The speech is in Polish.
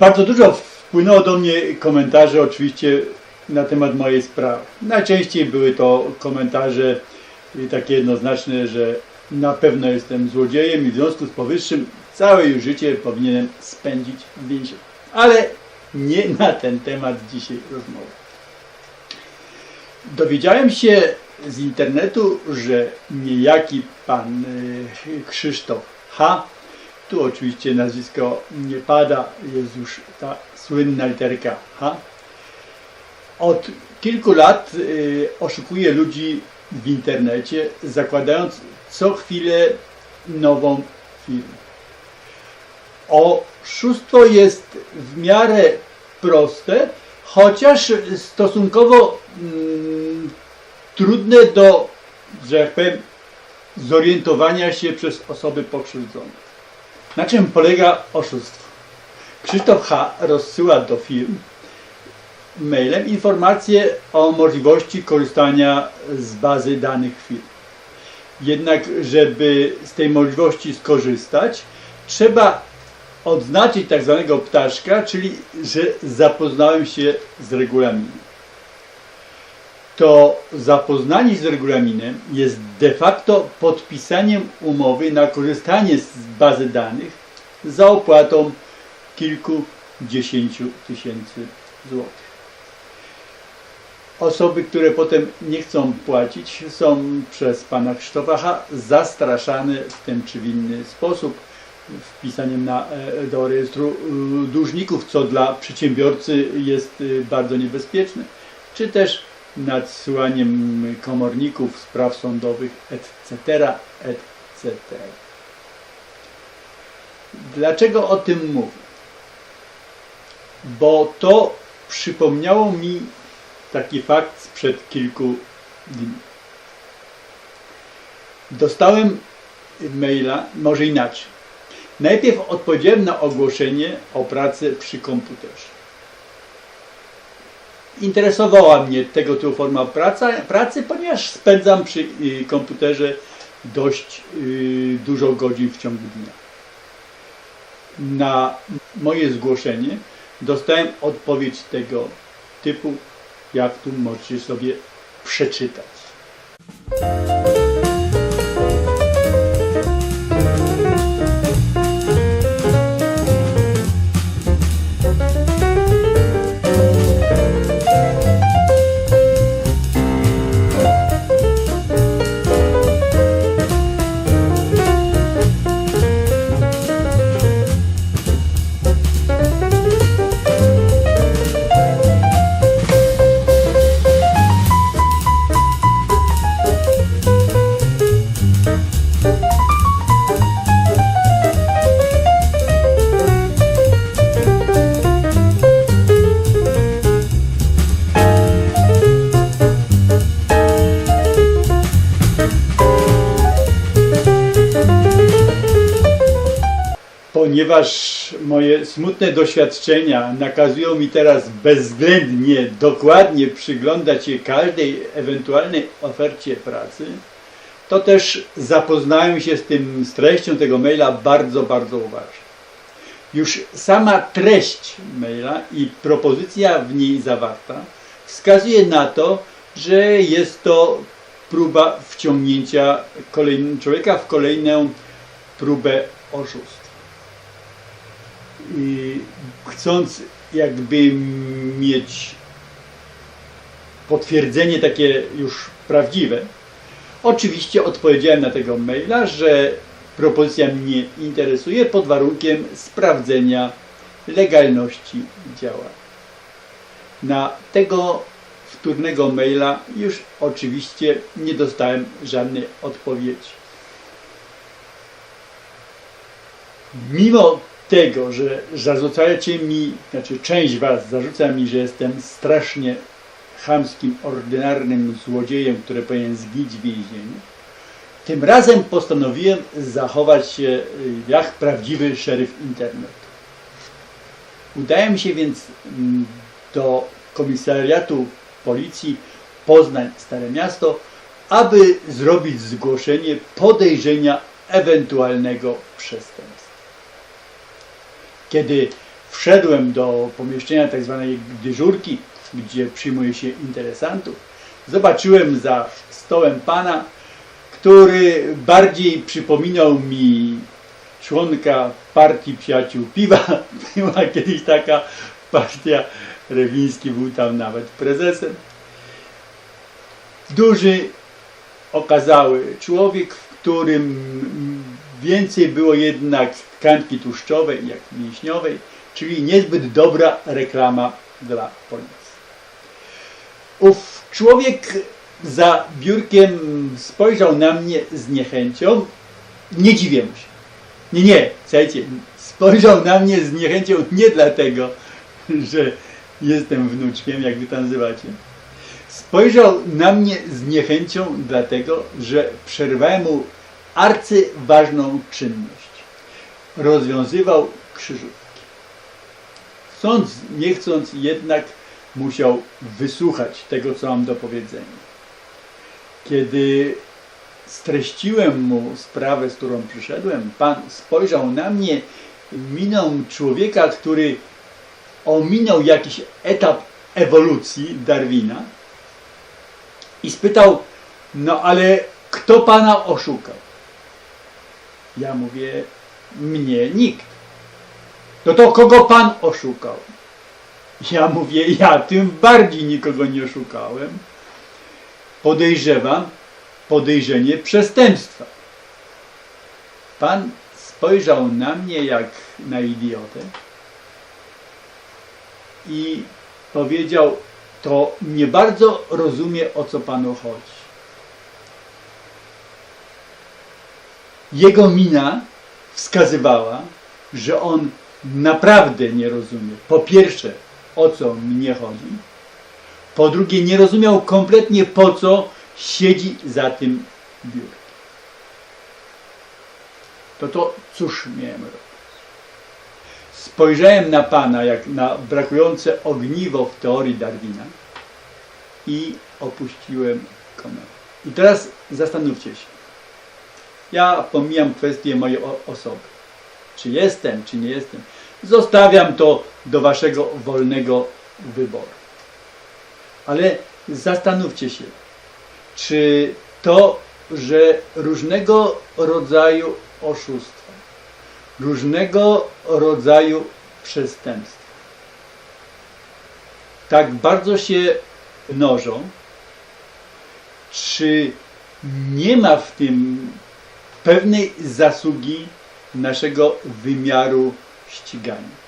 Bardzo dużo wpłynęło do mnie komentarzy oczywiście na temat mojej sprawy. Najczęściej były to komentarze takie jednoznaczne, że na pewno jestem złodziejem i w związku z powyższym całe już życie powinienem spędzić w więzieniu. Ale nie na ten temat dzisiaj rozmowa. Dowiedziałem się z internetu, że niejaki pan y, Krzysztof H. Tu oczywiście nazwisko nie pada, jest już ta słynna literka H. Od kilku lat y, oszukuje ludzi w internecie, zakładając co chwilę nową firmę. Oszustwo jest w miarę proste, chociaż stosunkowo mm, trudne do, że jak powiem, zorientowania się przez osoby pokrzywdzone. Na czym polega oszustwo? Krzysztof H. rozsyła do firm mailem informacje o możliwości korzystania z bazy danych firm. Jednak, żeby z tej możliwości skorzystać, trzeba odznaczyć tak zwanego ptaszka, czyli że zapoznałem się z regulaminem. To zapoznanie z regulaminem jest de facto podpisaniem umowy na korzystanie z bazy danych za opłatą kilkudziesięciu tysięcy złotych. Osoby, które potem nie chcą płacić, są przez pana Krzysztofa H. zastraszane w ten czy inny sposób wpisaniem na, e, do rejestru y, dłużników, co dla przedsiębiorcy jest y, bardzo niebezpieczne, czy też nadsyłaniem komorników, spraw sądowych, etc., etc. Dlaczego o tym mówię? Bo to przypomniało mi taki fakt sprzed kilku dni. Dostałem maila, może inaczej. Najpierw odpowiedziałem na ogłoszenie o pracę przy komputerze. Interesowała mnie tego typu forma praca, pracy, ponieważ spędzam przy y, komputerze dość y, dużo godzin w ciągu dnia. Na moje zgłoszenie dostałem odpowiedź tego typu, jak tu możecie sobie przeczytać. Ponieważ moje smutne doświadczenia nakazują mi teraz bezwzględnie, dokładnie przyglądać się każdej ewentualnej ofercie pracy, to też zapoznałem się z tym, z treścią tego maila bardzo, bardzo uważnie. Już sama treść maila i propozycja w niej zawarta wskazuje na to, że jest to próba wciągnięcia człowieka w kolejną próbę oszustwa i chcąc jakby mieć potwierdzenie takie już prawdziwe, oczywiście odpowiedziałem na tego maila, że propozycja mnie interesuje pod warunkiem sprawdzenia legalności działania. Na tego wtórnego maila już oczywiście nie dostałem żadnej odpowiedzi. Mimo tego, że zarzucacie mi, znaczy część was zarzuca mi, że jestem strasznie chamskim, ordynarnym złodziejem, który powinien zgić w więzieniu, tym razem postanowiłem zachować się y, jak prawdziwy szeryf internetu. Udałem się więc mm, do komisariatu policji Poznań Stare Miasto, aby zrobić zgłoszenie podejrzenia ewentualnego przestępstwa. Kiedy wszedłem do pomieszczenia tak zwanej dyżurki, gdzie przyjmuje się interesantów, zobaczyłem za stołem pana, który bardziej przypominał mi członka partii przyjaciół piwa. Była kiedyś taka partia, Rewiński był tam nawet prezesem. Duży, okazały człowiek, w którym więcej było jednak tkanki tłuszczowej jak mięśniowej, czyli niezbyt dobra reklama dla policji. Ów człowiek za biurkiem spojrzał na mnie z niechęcią. Nie dziwię mu się. Nie, nie, słuchajcie, spojrzał na mnie z niechęcią nie dlatego, że jestem wnuczkiem, jak wy to nazywacie. Spojrzał na mnie z niechęcią dlatego, że przerwałem mu arcyważną czynność. Rozwiązywał krzyżówki. Chcąc, nie chcąc, jednak musiał wysłuchać tego, co mam do powiedzenia. Kiedy streściłem mu sprawę, z którą przyszedłem, pan spojrzał na mnie miną człowieka, który ominął jakiś etap ewolucji Darwina i spytał, no ale kto pana oszukał? Ja mówię, mnie nikt. No to kogo pan oszukał? Ja mówię, ja tym bardziej nikogo nie oszukałem. Podejrzewam podejrzenie przestępstwa. Pan spojrzał na mnie jak na idiotę i powiedział, to nie bardzo rozumie, o co panu chodzi. Jego mina wskazywała, że on naprawdę nie rozumie. Po pierwsze, o co mnie chodzi. Po drugie, nie rozumiał kompletnie po co siedzi za tym biurkiem. To to cóż miałem robić? Spojrzałem na Pana jak na brakujące ogniwo w teorii Darwina i opuściłem komorę. I teraz zastanówcie się. Ja pomijam kwestię mojej osoby. Czy jestem, czy nie jestem. Zostawiam to do waszego wolnego wyboru. Ale zastanówcie się, czy to, że różnego rodzaju oszustwa, różnego rodzaju przestępstwa tak bardzo się mnożą, czy nie ma w tym pewnej zasługi naszego wymiaru ścigania.